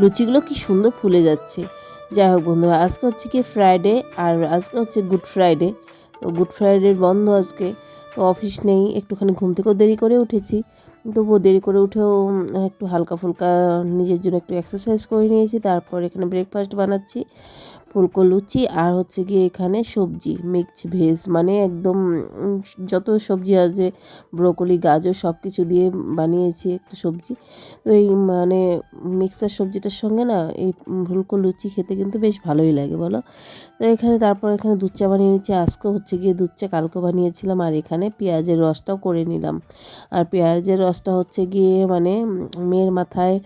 লুচিগুলো কি সুন্দর ফুলে যাচ্ছে। যাই হোক বন্ধুরা, আজকে হচ্ছে কি ফ্রাইডে আর আজকে হচ্ছে গুড ফ্রাইডে তো গুড ফ্রাইডের বন্ধ আজকে। তো অফিস নেই, একটুখানি ঘুম থেকেও দেরি করে উঠেছি। তবুও দেরি করে উঠেও একটু হালকা ফুলকা নিজের জন্য একটু এক্সারসাইজ করে নিয়েছি, তারপর এখানে ব্রেকফাস্ট বানাচ্ছি। ফুলকো লুচি আর হচ্ছে গিয়ে এখানে সবজি মিক্স ভেজ মানে একদম যত সবজি আছে ব্রোকলি গাজর সব কিছু দিয়ে বানিয়েছি একটা সবজি। তো এই মানে মিক্সার সবজিটার সঙ্গে না, এই ফুলকো লুচি খেতে কিন্তু বেশ ভালোই লাগে, বলো? তো এখানে তারপর এখানে দুধ চা বানিয়ে নিচ্ছি আজকে হচ্ছে গিয়ে দুধ চা কালকে বানিয়েছিলাম আর এখানে পেঁয়াজের রসটাও করে নিলাম। আর পেঁয়াজের রসটা হচ্ছে গিয়ে মানে মেয়ের মাথায়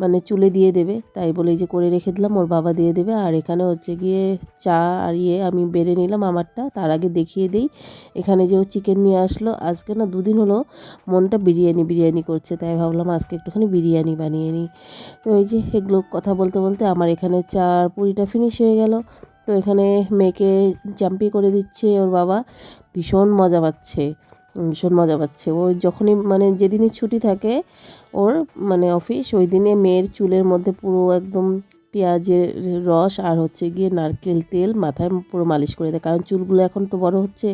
মানে চুলে দিয়ে দেবে। তাই বলে যে করে রেখে দিলাম, ওর বাবা দিয়ে দেবে। আর এখানে হচ্ছে গিয়ে চা আর ইয়ে আমি বেড়ে নিলাম আমারটা, তার আগে দেখিয়ে দিই। এখানে যে ও চিকেন নিয়ে আসলো, আজকে না দুদিন হলো মনটা বিরিয়ানি বিরিয়ানি করছে, তাই ভাবলাম আজকে একটুখানি বিরিয়ানি বানিয়ে নিই। তো এই যে এগুলো কথা বলতে বলতে আমার এখানে চার পুরিটা ফিনিশ হয়ে গেল। তো এখানে মেয়েকে জাম্পি করে দিচ্ছে ওর বাবা। ভীষণ মজা পাচ্ছে। ভীষণ মজা পাচ্ছে। ও যখনই মানে যেদিনই ছুটি থাকে ওর মানে অফিস, ওই দিনে মেয়ের চুলের মধ্যে পুরো একদম পেঁয়াজের রস আর হচ্ছে গিয়ে নারকেল তেল মাথায় পুরো মালিশ করে দেয়। কারণ চুলগুলো এখন তো বড় হচ্ছে,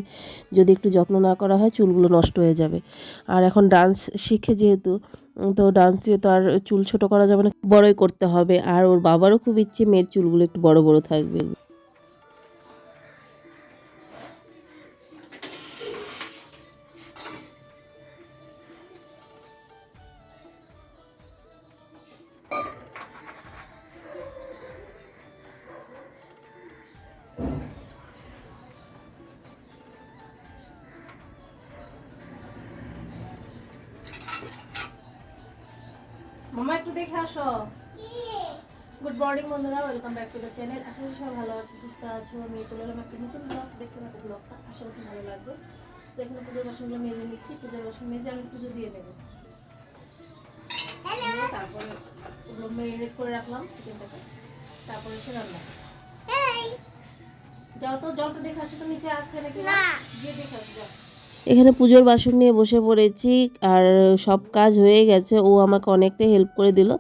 যদি একটু যত্ন না করা হয় চুলগুলো নষ্ট হয়ে যাবে। আর এখন ডান্স শিখে যেহেতু, তো ডান্স দিয়ে তো আর চুল ছোট করা যাবে না। বড়ই করতে হবে। আর ওর বাবারও খুব ইচ্ছে মেয়ের চুলগুলো একটু বড় বড় থাকবে। দেখে আসো। গুড মর্নিং বন্ধুরা welcome back to the channel আশা করি সবাই ভালো আছো সুস্থ আছো। আমি চলে এলাম একটা নতুন ব্লগ দেখতে পাবো ব্লগটা আশা করছি ভালো লাগবে। তো এখানে পুজোর বাসনগুলো মেজে নিচ্ছি। পুজোর বাসন মেজে আমি পুজো দিয়ে নেব। তারপরে ওগুলো মেরিনেট করে রাখলাম চিকেনটাকে তারপরে এসে রান্না। যাও তো জলটা দেখে আসো তো নিচে আছে নাকি? গিয়ে দেখে আসো যাও। এখানে পুজোর বাসন নিয়ে বসে পড়েছি আর সব কাজ হয়ে গেছে। ও আমাকে অনেকটাই হেল্প করে দিল।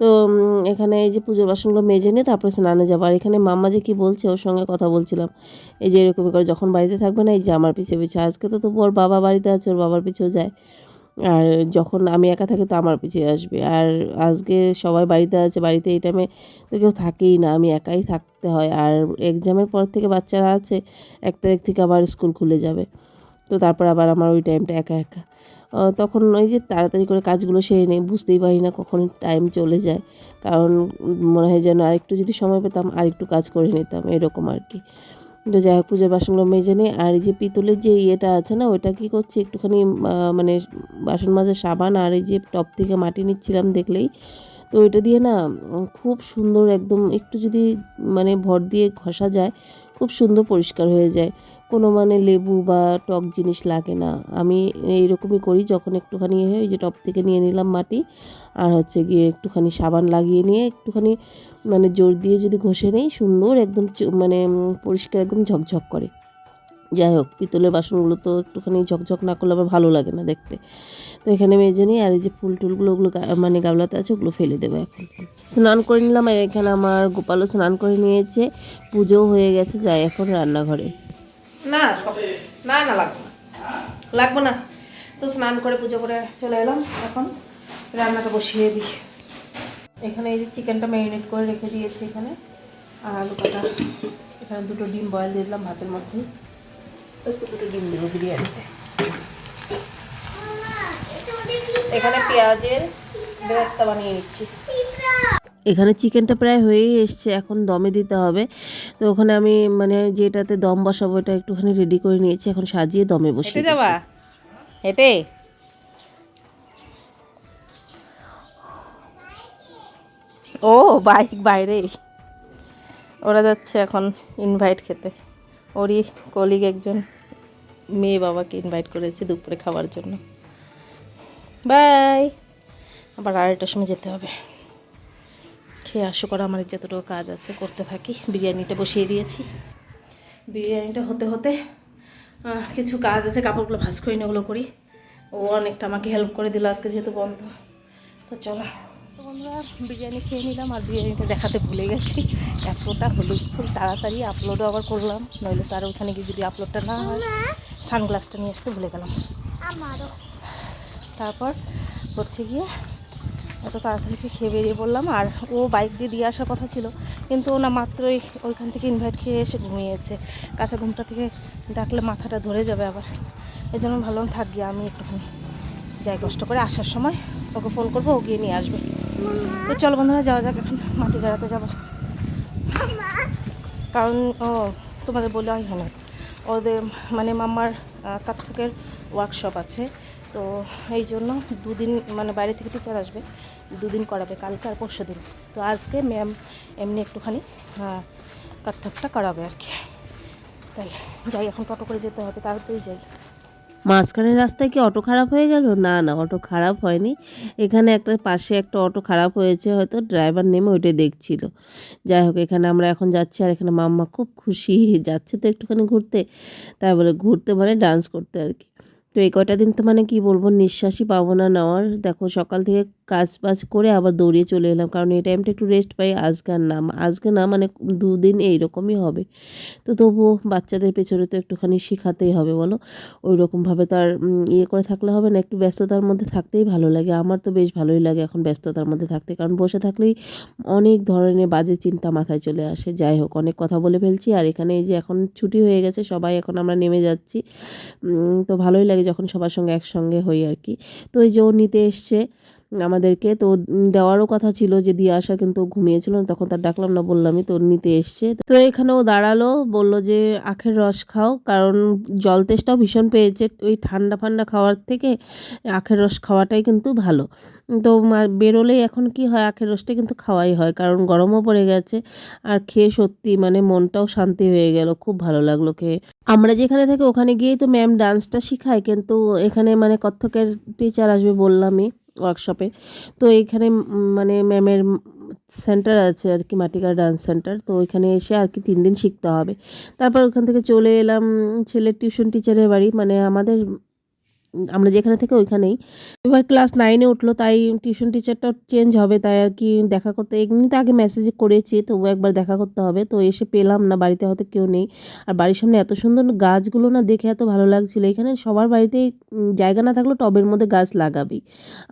তো এখানে এই যে পুজোর বাসনগুলো মেজে নিয়ে তারপরে স্নানে যাব। আর এখানে মাম্মা যে কী বলছে, ওর সঙ্গে কথা বলছিলাম। এই যে এরকম করে যখন বাড়িতে থাকবে না, এই যে আমার পিছে পিছে, আজকে তো তবু ওর বাবা বাড়িতে আছে, ওর বাবার পিছেও যায়। আর যখন আমি একা থাকি তো আমার পিছিয়ে আসবে। আর আজকে সবাই বাড়িতে আছে, বাড়িতে এই টাইমে তো কেউ থাকেই না, আমি একাই থাকতে হয়। আর এক্সামের পর থেকে বাচ্চারা আছে, এক তারিখ থেকে আবার স্কুল খুলে যাবে। তো তারপর আবার আমার ওই টাইমটা একা একা। তখন ওই যে তাড়াতাড়ি করে কাজগুলো সেরে নেই, বুঝতেই পারি না কখন টাইম চলে যায়। কারণ মনে হয় যেন আরেকটু যদি সময় পেতাম, আরেকটু কাজ করে নিতাম, এরকম আর কি তো যাই হোক, পুজোর বাসনগুলো মেজে নিই আর এই যে পিতলের যে ইয়েটা আছে না, ওইটা কি করছি, একটুখানি মানে বাসন মাজার সাবান আর এই যে টপ থেকে মাটি নিচ্ছিলাম দেখলেই। তো ওইটা দিয়ে না খুব সুন্দর একদম একটু যদি মানে ভর দিয়ে ঘষা যায়, খুব সুন্দর পরিষ্কার হয়ে যায়। কোনো মানে লেবু বা টক জিনিস লাগে না। আমি এইরকমই করি যখন একটুখানি ইয়ে হয় যে টপ থেকে নিয়ে নিলাম মাটি আর হচ্ছে গিয়ে একটুখানি সাবান লাগিয়ে নিয়ে একটুখানি মানে জোর দিয়ে যদি ঘষে নেই সুন্দর একদম মানে পরিষ্কার একদম ঝকঝক করে। যাই হোক, পিতলের বাসনগুলো তো একটুখানি ঝকঝক না করলে আবার ভালো লাগে না দেখতে। তো এখানে মেজে নিই আর এই যে ফুল টুলগুলো ওগুলো মানে গামলাতে আছে ওগুলো ফেলে দেবো এখন। স্নান করে নিলাম আর এখানে আমার গোপালও স্নান করে নিয়েছে, পুজোও হয়ে গেছে, যাই এখন রান্নাঘরে। না না না, লাগবে না। লাগবে না। তো স্নান করে পুজো করে চলে এলাম এখন। রান্নাটা বসিয়ে দিই। এখানে এই যে চিকেনটা ম্যারিনেট করে রেখে দিয়েছি এখানে। আর আলু কাটা। এখানে দুটো ডিম বয়েল দিয়ে দিলাম ভাতের মধ্যে। দুটো ডিম দেবো বিরিয়ানিতে। এখানে পেঁয়াজের বেরেস্তা বানিয়ে নিচ্ছি। এখানে চিকেনটা প্রায় হয়েই এসছে এখন দমে দিতে হবে। তো ওখানে আমি মানে যেটাতে দম বসাবো এটা একটুখানি রেডি করে নিয়েছি এখন সাজিয়ে দমে বসিয়ে হেঁটে যাবা হেঁটে? ও বাইক বাইরে। ওরা যাচ্ছে এখন ইনভাইট খেতে। ওরই কলিগ একজন মেয়ে বাবাকে ইনভাইট করেছে দুপুরে খাওয়ার জন্য। বাই আবার আড়াইটার সময় যেতে হবে। খেয়ে আসো করা আমার যতটুকু কাজ আছে করতে থাকি। বিরিয়ানিটা বসিয়ে দিয়েছি। বিরিয়ানিটা হতে হতে কিছু কাজ আছে কাপড়গুলো ভাজ করি না ওগুলো করি। ও অনেকটা আমাকে হেল্প করে দিল আজকে যেহেতু বন্ধ। তো চলো। তো বন্ধুরা বিরিয়ানি খেয়ে নিলাম আর বিরিয়ানিটা দেখাতে ভুলে গেছি। এতটা হুলস্থুল তাড়াতাড়ি আপলোডও আবার করলাম। নইলে তার ওখানে গিয়ে যদি আপলোডটা না হয় সানগ্লাসটা নিয়ে আসতে ভুলে গেলাম। তারপর হচ্ছে গিয়ে এত তাড়াতাড়ি খেয়ে বেরিয়ে পড়লাম? আর ও বাইক দিয়ে দিয়ে আসার কথা ছিল, কিন্তু ও না মাত্রই ওইখান থেকে ইনভাইট খেয়ে এসে ঘুমিয়েছে। কাঁচা ঘুমটা থেকে ডাকলে মাথাটা ধরে যাবে আবার। এই জন্য ভালো থাক আমি একটুখানি যাই কষ্ট করে আসার সময় ওকে ফোন করব, ও গিয়ে নিয়ে আসবে। তো চলো বন্ধুরা, যাওয়া যাক এখন, মাটি বেড়াতে যাব। কারণ ও তোমাদের বলে হয় না। ওদের মানে মামার কাথকের ওয়ার্কশপ আছে। তো এই জন্য দুদিন মানে বাইরে থেকে টিচার আসবে, দুদিন করাবে, কালকে আর পরশু দিন। তো আজকে ম্যাম এমনি একটুখানি কত্থকটা করাবে আর কি। তাই, যাই, এখন টোটো করে যেতে হবে তাড়াতাড়ি যাই। মাঝখানের রাস্তায় কি অটো খারাপ হয়ে গেল? না না, অটো খারাপ হয়নি। এখানে একটা, পাশে একটা অটো খারাপ হয়েছে, হয়তো ড্রাইভার নেমে ওইটাই দেখছিল। যাই হোক, এখানে আমরা এখন যাচ্ছি আর এখানে মাম্মা খুব খুশি। যাচ্ছে তো একটুখানি ঘুরতে, তাই বলে ঘুরতে মানে ডান্স করতে আর কি। তো এই কটা দিন তো মানে কি বলব, নিঃশ্বাসই পাবো না নেওয়ার। দেখো সকাল থেকে কাজ বাজ করে আবার দৌড়িয়ে চলে এলাম, কারণ এই টাইমটা একটু রেস্ট পাই আজকে আর না, আজকে না মানে দুদিন এইরকমই হবে। তো তবুও বাচ্চাদের পেছনে তো একটুখানি শেখাতেই হবে, বলো? ওই রকমভাবে তো আর ইয়ে করে থাকলে হবে না, একটু ব্যস্ততার মধ্যে থাকতেই ভালো লাগে। আমার তো বেশ ভালোই লাগে এখন ব্যস্ততার মধ্যে থাকতে, কারণ বসে থাকলেই অনেক ধরনের বাজে চিন্তা মাথায় চলে আসে। যাই হোক, অনেক কথা বলে ফেলছি, আর এখানে এই যে এখন ছুটি হয়ে গেছে, সবাই এখন আমরা নেমে যাচ্ছি। তো ভালোই লাগে যখন সবার সঙ্গে একসঙ্গে হই আর কি। তো এই যে ও নিতে এসছে আমাদেরকে। তো দেওয়ারও কথা ছিল যে দিয়ে আসার কিন্তু ঘুমিয়েছিল, তখন তার ডাকলাম, না, বললামই তো নিতে এসছে। তো এখানে ও দাঁড়াল, বলল যে, আখের রস খাও। কারণ জল তেষ্টাও ভীষণ পেয়েছে, ওই ঠান্ডা ফান্ডা খাওয়ার থেকে আখের রস খাওয়াটাই কিন্তু ভালো। তো বেরোলেই এখন কি হয়, আখের রসটা কিন্তু খাওয়াই হয়, কারণ গরমও পড়ে গেছে। আর খেয়ে সত্যি মানে মনটাও শান্তি হয়ে গেল, খুব ভালো লাগল খেয়ে। আমরা যেখানে থাকি, ওখানে গিয়েই তো ম্যাম ডান্সটা শেখায়, কিন্তু এখানে মানে কত্থকের টিচার আসবে বললামই। ওয়ার্কশপে তো এখানে মানে ম্যামের সেন্টার আছে আর কি, মাটিকার ডান্স সেন্টার তো ওইখানে এসে আর কি তিন দিন শিখতে হবে। তারপর ওখান থেকে চলে এলাম ছেলের টিউশন টিচারের বাড়ি। মানে আমাদের আমরা যেখানে থেকে ওইখানেই। এবার ক্লাস নাইনে উঠল তাই টিউশন টিচারটাও চেঞ্জ হবে তাই আর কি দেখা করতে এমনিতে আগে মেসেজ করেছি তবু একবার দেখা করতে হবে। তো এসে পেলাম না বাড়িতে হয়তো কেউ নেই। আর বাড়ির সামনে এত সুন্দর গাছগুলো না দেখে এত ভালো লাগছিল। এখানে সবার বাড়িতেই উম, জায়গা না থাকলেও টবের মধ্যে গাছ লাগাবি।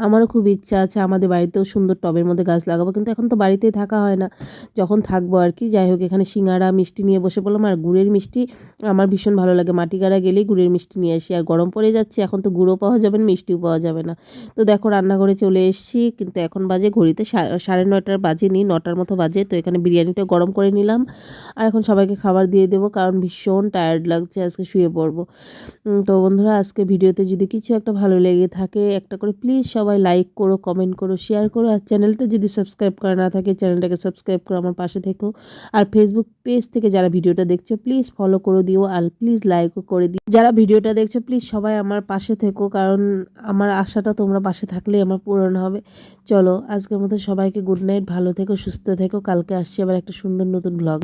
আমারও খুব ইচ্ছা আছে আমাদের বাড়িতেও সুন্দর টবের মধ্যে গাছ লাগাবো কিন্তু এখন তো বাড়িতেই থাকা হয় না। যখন থাকব আর কি যাই হোক এখানে সিঙ্গারা মিষ্টি নিয়ে বসে পড়লাম আর গুড়ের মিষ্টি আমার ভীষণ ভালো লাগে। মাটিগাড়া গেলেই গুড়ের মিষ্টি নিয়ে আসি আর গরম পড়ে যাচ্ছে এখন তো গুঁড়ো পাওয়া যাবে না, মিষ্টিও পাওয়া যাবে না। তো দেখো রান্নাঘরে চলে এসেছি, কিন্তু এখন বাজে ঘড়িতে সাড়ে নয়টার বাজেনি নটার মতো বাজে, তো এখানে বিরিয়ানিটা গরম করে নিলাম। আর এখন সবাইকে খাবার দিয়ে দেবো, কারণ ভীষণ টায়ার্ড লাগছে, আজকে শুয়ে পড়ব। তো বন্ধুরা, আজকে ভিডিওতে যদি কিছু একটা ভালো লেগে থাকে, একটা করে প্লিজ সবাই লাইক করো কমেন্ট করো শেয়ার করো, আর চ্যানেলটা যদি সাবস্ক্রাইব করা না থাকে চ্যানেলটাকে সাবস্ক্রাইব করো আমার পাশে থেকো। আর ফেসবুক পেজ থেকে যারা ভিডিওটা দেখছ প্লিজ ফলো করে দিও, আর প্লিজ লাইকও করে দিও। যারা ভিডিওটা দেখছ প্লিজ সবাই আমার পাশে থেকো, কারণ আমার আশাটা তোমরা পাশে থাকলেই আমার পূরণ হবে। চলো, আজকের মতো সবাইকে গুড নাইট ভালো থেকো, সুস্থ থেকো। কালকে আসছি আবার একটা সুন্দর নতুন ব্লগ